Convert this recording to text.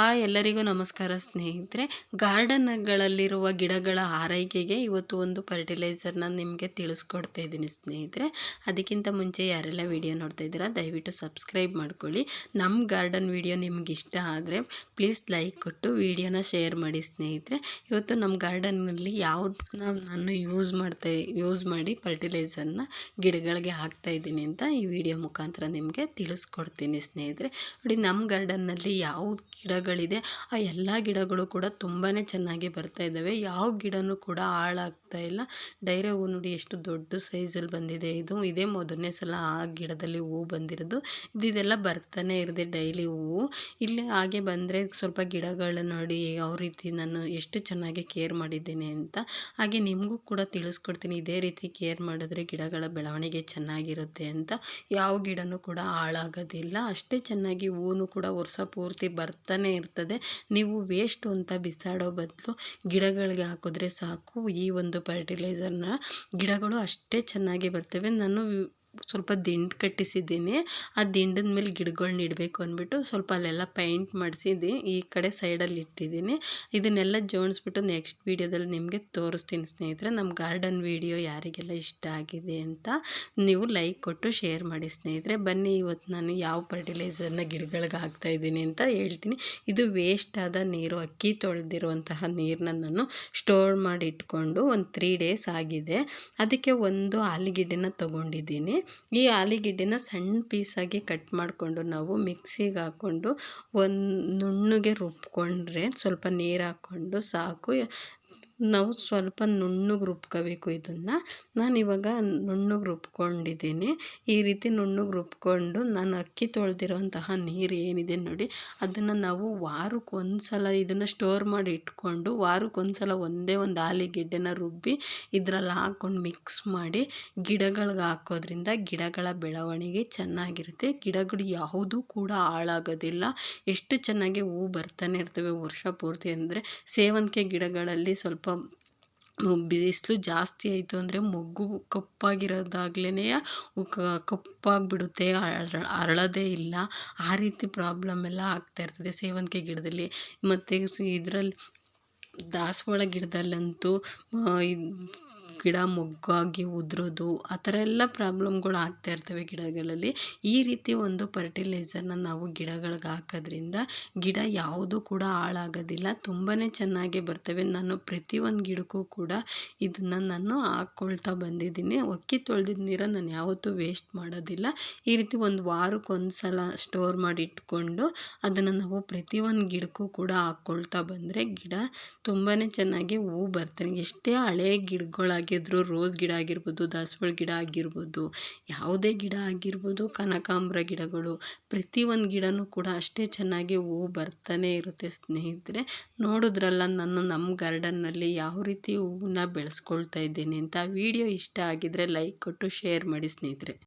ಆ ಎಲ್ಲರಿಗೂ ನಮಸ್ಕಾರ ಸ್ನೇಹಿತರೆ. ಗಾರ್ಡನ್ಗಳಲ್ಲಿರುವ ಗಿಡಗಳ ಆರೈಕೆಗೆ ಇವತ್ತು ಒಂದು ಫರ್ಟಿಲೈಸರ್ನ ನಿಮಗೆ ತಿಳಿಸ್ಕೊಡ್ತಾ ಇದ್ದೀನಿ ಸ್ನೇಹಿತರೆ. ಅದಕ್ಕಿಂತ ಮುಂಚೆ ಯಾರೆಲ್ಲ ವಿಡಿಯೋ ನೋಡ್ತಾ ಇದ್ದೀರಾ, ದಯವಿಟ್ಟು ಸಬ್ಸ್ಕ್ರೈಬ್ ಮಾಡ್ಕೊಳ್ಳಿ. ನಮ್ಮ ಗಾರ್ಡನ್ ವಿಡಿಯೋ ನಿಮ್ಗೆ ಇಷ್ಟ ಆದರೆ ಪ್ಲೀಸ್ ಲೈಕ್ ಕೊಟ್ಟು ವಿಡಿಯೋನ ಶೇರ್ ಮಾಡಿ ಸ್ನೇಹಿತರೆ. ಇವತ್ತು ನಮ್ಮ ಗಾರ್ಡನ್ನಲ್ಲಿ ಯಾವುದನ್ನ ನಾನು ಯೂಸ್ ಮಾಡ್ತಾ, ಯೂಸ್ ಮಾಡಿ ಫರ್ಟಿಲೈಸರ್ನ ಗಿಡಗಳಿಗೆ ಹಾಕ್ತಾ ಇದ್ದೀನಿ ಅಂತ ಈ ವಿಡಿಯೋ ಮುಖಾಂತರ ನಿಮಗೆ ತಿಳಿಸ್ಕೊಡ್ತೀನಿ ಸ್ನೇಹಿತರೆ. ನೋಡಿ ನಮ್ಮ ಗಾರ್ಡನ್ನಲ್ಲಿ ಯಾವ್ದು ಗಿಡಗಳಿದೆ. ಆ ಎಲ್ಲ ಗಿಡಗಳು ಕೂಡ ತುಂಬಾ ಚೆನ್ನಾಗಿ ಬರ್ತಾ ಇದ್ದಾವೆ. ಯಾವ ಗಿಡನೂ ಕೂಡ ಹಾಳಾಗ್ತಾ ಇಲ್ಲ. ಡೈರೆ ಹೂ ನೋಡಿ ಎಷ್ಟು ದೊಡ್ಡ ಸೈಜಲ್ಲಿ ಬಂದಿದೆ ಇದು. ಇದೇ ಮೊದಲನೇ ಸಲ ಆ ಗಿಡದಲ್ಲಿ ಹೂ ಬಂದಿರೋದು. ಇದೆಲ್ಲ ಬರ್ತಾನೆ ಇರದೆ ಡೈಲಿ ಹೂವು ಇಲ್ಲಿ ಹಾಗೆ ಬಂದರೆ ಸ್ವಲ್ಪ ಗಿಡಗಳನ್ನ ನೋಡಿ ಯಾವ ರೀತಿ ನಾನು ಎಷ್ಟು ಚೆನ್ನಾಗಿ ಕೇರ್ ಮಾಡಿದ್ದೇನೆ ಅಂತ. ಹಾಗೆ ನಿಮಗೂ ಕೂಡ ತಿಳಿಸ್ಕೊಡ್ತೀನಿ. ಇದೇ ರೀತಿ ಕೇರ್ ಮಾಡಿದ್ರೆ ಗಿಡಗಳ ಬೆಳವಣಿಗೆ ಚೆನ್ನಾಗಿರುತ್ತೆ ಅಂತ. ಯಾವ ಗಿಡನೂ ಕೂಡ ಹಾಳಾಗೋದಿಲ್ಲ. ಅಷ್ಟೇ ಚೆನ್ನಾಗಿ ಹೂವು ಕೂಡ ವರ್ಷ ಪೂರ್ತಿ ಬರ್ತಾನೆ ಇರ್ತದೆ. ನೀವು ವೇಸ್ಟು ಅಂತ ಬಿಸಾಡೋ ಬದಲು ಗಿಡಗಳಿಗೆ ಹಾಕಿದ್ರೆ ಸಾಕು. ಈ ಒಂದು ಫರ್ಟಿಲೈಸರ್ನ ಗಿಡಗಳು ಅಷ್ಟೇ ಚೆನ್ನಾಗಿ ಬರ್ತವೆ. ನಾನು ಸ್ವಲ್ಪ ದಿಂಡು ಕಟ್ಟಿಸಿದ್ದೀನಿ. ಆ ದಿಂಡಿನ ಮೇಲೆ ಗಿಡಗಳ್ನ ಇಡಬೇಕು ಅಂದ್ಬಿಟ್ಟು ಸ್ವಲ್ಪ ಅಲ್ಲೆಲ್ಲ ಪೈಂಟ್ ಮಾಡಿಸಿದ್ದು ಈ ಕಡೆ ಸೈಡಲ್ಲಿ ಇಟ್ಟಿದ್ದೀನಿ. ಇದನ್ನೆಲ್ಲ ಜೋಡಿಸ್ಬಿಟ್ಟು ನೆಕ್ಸ್ಟ್ ವೀಡಿಯೋದಲ್ಲಿ ನಿಮಗೆ ತೋರಿಸ್ತೀನಿ ಸ್ನೇಹಿತರೆ. ನಮ್ಮ ಗಾರ್ಡನ್ ವೀಡಿಯೋ ಯಾರಿಗೆಲ್ಲ ಇಷ್ಟ ಆಗಿದೆ ಅಂತ ನೀವು ಲೈಕ್ ಕೊಟ್ಟು ಶೇರ್ ಮಾಡಿ ಸ್ನೇಹಿತರೆ. ಬನ್ನಿ, ಇವತ್ತು ನಾನು ಯಾವ ಫರ್ಟಿಲೈಸರ್ನ ಗಿಡಗಳಿಗೆ ಹಾಕ್ತಾಯಿದ್ದೀನಿ ಅಂತ ಹೇಳ್ತೀನಿ. ಇದು ವೇಸ್ಟ್ ಆದ ನೀರು, ಅಕ್ಕಿ ತೊಳೆದಿರುವಂತಹ ನೀರನ್ನ ನಾನು ಸ್ಟೋರ್ ಮಾಡಿ ಇಟ್ಕೊಂಡು ಒಂದು ತ್ರೀ ಡೇಸ್ ಆಗಿದೆ. ಅದಕ್ಕೆ ಒಂದು ಆಲೂಗೆಡ್ಡೆನ ತೊಗೊಂಡಿದ್ದೀನಿ. ಈ ಆಲೂಗೆಡ್ಡೆನ ಸಣ್ಣ ಪೀಸಾಗಿ ಕಟ್ ಮಾಡಿಕೊಂಡು ನಾವು ಮಿಕ್ಸಿಗೆ ಹಾಕ್ಕೊಂಡು ಒಂದು ನುಣ್ಣಗೆ ರುಬ್ಕೊಂಡ್ರೆ ಸ್ವಲ್ಪ ನೀರು ಹಾಕ್ಕೊಂಡು ಸಾಕು. ನಾವು ಸ್ವಲ್ಪ ನುಣ್ಣಗೆ ರುಬ್ಕೋಬೇಕು ಇದನ್ನು. ನಾನಿವಾಗ ನುಣ್ಣಗೆ ರುಬ್ಕೊಂಡಿದ್ದೀನಿ ಈ ರೀತಿ ನುಣ್ಣಗೆ ರುಬ್ಕೊಂಡು ನಾನು ಅಕ್ಕಿ ತೊಳೆದಿರೋಂತಹ ನೀರು ಏನಿದೆ ನೋಡಿ, ಅದನ್ನು ನಾವು ವಾರಕ್ಕೆ ಒಂದು ಸಲ ಇದನ್ನು ಸ್ಟೋರ್ ಮಾಡಿ ಇಟ್ಕೊಂಡು ವಾರಕ್ಕೆ ಒಂದು ಸಲ ಒಂದೇ ಒಂದು ಆಲಿಗೆಡ್ಡೆನ ರುಬ್ಬಿ ಇದರಲ್ಲಿ ಹಾಕ್ಕೊಂಡು ಮಿಕ್ಸ್ ಮಾಡಿ ಗಿಡಗಳಿಗೆ ಹಾಕೋದ್ರಿಂದ ಗಿಡಗಳ ಬೆಳವಣಿಗೆ ಚೆನ್ನಾಗಿರುತ್ತೆ. ಗಿಡಗಳು ಯಾವುದೂ ಕೂಡ ಹಾಳಾಗೋದಿಲ್ಲ. ಎಷ್ಟು ಚೆನ್ನಾಗಿ ಹೂ ಬರ್ತಾನೆ ಇರ್ತವೆ ವರ್ಷ ಪೂರ್ತಿ ಅಂದರೆ, ಸೇವಂತಿಗೆ ಗಿಡಗಳಲ್ಲಿ ಸ್ವಲ್ಪ ಬಿಸಿಲು ಜಾಸ್ತಿ ಆಯಿತು ಅಂದರೆ ಮೊಗ್ಗು ಕಪ್ಪಾಗಿರೋದಾಗ್ಲೇ ಕಪ್ಪಾಗಿಬಿಡುತ್ತೆ ಅರಳೋದೇ ಇಲ್ಲ. ಆ ರೀತಿ ಪ್ರಾಬ್ಲಮ್ ಎಲ್ಲ ಆಗ್ತಾ ಇರ್ತದೆ ಸೇವಂತಿಗೆ ಗಿಡದಲ್ಲಿ. ಮತ್ತು ಇದರಲ್ಲಿ ದಾಸವಾಳ ಗಿಡದಲ್ಲಂತೂ ಗಿಡ ಮೊಗ್ಗಾಗಿ ಉದುರೋದು, ಆ ಥರ ಎಲ್ಲ ಪ್ರಾಬ್ಲಮ್ಗಳು ಆಗ್ತಾ ಇರ್ತವೆ ಗಿಡಗಳಲ್ಲಿ. ಈ ರೀತಿ ಒಂದು ಫರ್ಟಿಲೈಸರ್ನ ನಾವು ಗಿಡಗಳಿಗೆ ಹಾಕೋದ್ರಿಂದ ಗಿಡ ಯಾವುದೂ ಕೂಡ ಹಾಳಾಗೋದಿಲ್ಲ ತುಂಬಾ ಚೆನ್ನಾಗಿ ಬರ್ತವೆ. ನಾನು ಪ್ರತಿ ಒಂದು ಗಿಡಕ್ಕೂ ಕೂಡ ಇದನ್ನು ನಾನು ಹಾಕ್ಕೊಳ್ತಾ ಬಂದಿದ್ದೀನಿ. ಒಕ್ಕಿ ತೊಳೆದಿದ್ದ ನೀರನ್ನು ನಾನು ಯಾವತ್ತೂ ವೇಸ್ಟ್ ಮಾಡೋದಿಲ್ಲ. ಈ ರೀತಿ ಒಂದು ವಾರಕ್ಕೆ ಒಂದು ಸಲ ಸ್ಟೋರ್ ಮಾಡಿ ಇಟ್ಕೊಂಡು ಅದನ್ನು ನಾವು ಪ್ರತಿಯೊಂದು ಗಿಡಕ್ಕೂ ಕೂಡ ಹಾಕ್ಕೊಳ್ತಾ ಬಂದರೆ ಗಿಡ ತುಂಬಾ ಚೆನ್ನಾಗಿ ಹೂ ಬರ್ತಾನೆ. ಎಷ್ಟೇ ಹಳೇ ಗಿಡಗಳಾಗಿದ್ದರೂ ರೋಸ್ ಗಿಡ ಆಗಿರ್ಬೋದು, ದಾಸವಾಳ ಗಿಡ ಆಗಿರ್ಬೋದು, ಯಾವುದೇ ಗಿಡ ಆಗಿರ್ಬೋದು, ಕನಕಾಂಬರ ಗಿಡಗಳು ಪ್ರತಿ ಒಂದು ಗಿಡನೂ ಕೂಡ ಅಷ್ಟೇ ಚೆನ್ನಾಗಿ ಹೂವು ಬರ್ತಾನೆ ಇರುತ್ತೆ ಸ್ನೇಹಿತರೆ. ನೋಡಿದ್ರಲ್ಲ ನಾನು ನಮ್ಮ ಗಾರ್ಡನ್ನಲ್ಲಿ ಯಾವ ರೀತಿ ಹೂವನ್ನ ಬೆಳೆಸ್ಕೊಳ್ತಾ ಇದ್ದೀನಿ ಅಂತ. ವಿಡಿಯೋ ಇಷ್ಟ ಆಗಿದ್ದರೆ ಲೈಕ್ ಕೊಟ್ಟು ಶೇರ್ ಮಾಡಿ ಸ್ನೇಹಿತರೆ.